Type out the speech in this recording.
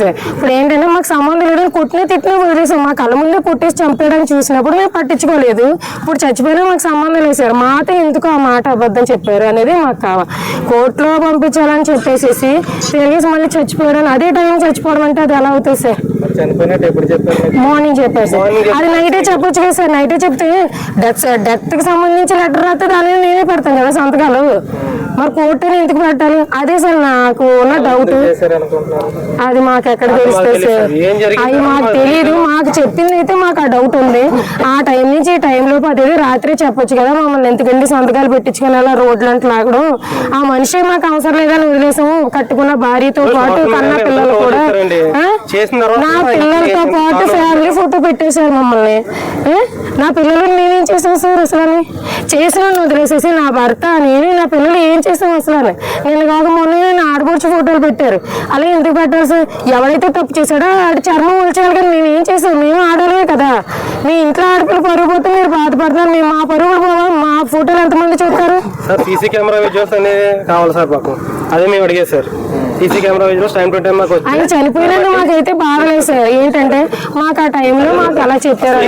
Sir ఇప్పుడు ఏంటంటే మాకు సంబంధం లేదని కొట్టినా తిట్టిన వదిలేసాం. మా కళ్ళ ముందే కొట్టేసి చంపేయడానికి చూసినప్పుడు మేము పట్టించుకోలేదు. ఇప్పుడు చచ్చిపోయినా మాకు సంబంధం లేదు సార్. మాత ఎందుకు ఆ మాట అబద్ధం చెప్పారు అనేది మాకు కావాలి. కోర్టులో పంపించాలని చెప్పేసేసి తెలియసి మళ్ళీ చచ్చిపోయాడు అదే టైం చచ్చిపోవడం అంటే అది ఎలా అవుతుంది సార్? చనిపోయినట్టు ఎప్పుడు చెప్పారు మీకు? మార్నింగ్ చెప్పారు సార్ అది నైటే చెప్పొచ్చు కదా సార్? నైటే చెప్తే డెత్ డెత్కి సంబంధించి లెటర్ రాస్తే దాని నేనే పెడతాను కదా సంతకాలు. మరి కోర్టుని ఎందుకు పెట్టాలి? అదే సార్ నాకు ఉన్న డౌట్ అది మాకు ఎక్కడ తెలుస్తుంది సార్? అది మాకు తెలియదు. మాకు చెప్పింది అయితే మాకు ఆ డౌట్ ఉంది. ఆ టైం నుంచి ఈ టైంలో పడేది రాత్రి చెప్పొచ్చు కదా మమ్మల్ని. ఎందుకండి సంతకాలు పెట్టించుకొని అలా రోడ్లు అంటే లాగడం? ఆ మనిషి మాకు అవసరం లేదని వదిలేసాము. కట్టుకున్న భార్యతో పాటు కన్న పిల్లలు కూడా. నా పిల్లలతో పాటు ఫ్యామిలీ ఫోటో పెట్టేశారు మమ్మల్ని? నా పిల్లలు నేనేం చేశాను సార్ అసలు అని చేసిన వదిలేసేసి నా భర్త నేను నా పిల్లలు ఏం చేసాం అసలు అని నేను కాక మొన్న నా ఆడపడుచు ఫోటోలు పెట్టారు. అలా ఎందుకు పెట్టారు సార్? ఎవరైతే తప్పు చేశాడో ఆడి చర్మం ఉంచాలి కానీ మేము ఏం చేసాం మేము ఆడలే కదా. మీ ఇంట్లో ఆడపిల్ల పరుగు పోతే మీరు బాధపడుతున్నారు మేము మా పరుగులు పోవా మా ఫోటోలు ఎంతమంది చూస్తారు? సార్ సీసీ కెమెరా విజువల్స్ అనేది కావాలి సార్ మాకు. అదే మేము అడిగేది sir. CC camera visuals time to time మాకు ఆయన చనిపోయినందుకు మాకైతే బాగలేదు సార్. ఏంటంటే మాకు ఆ టైంలో మాకు అలా చెప్పారు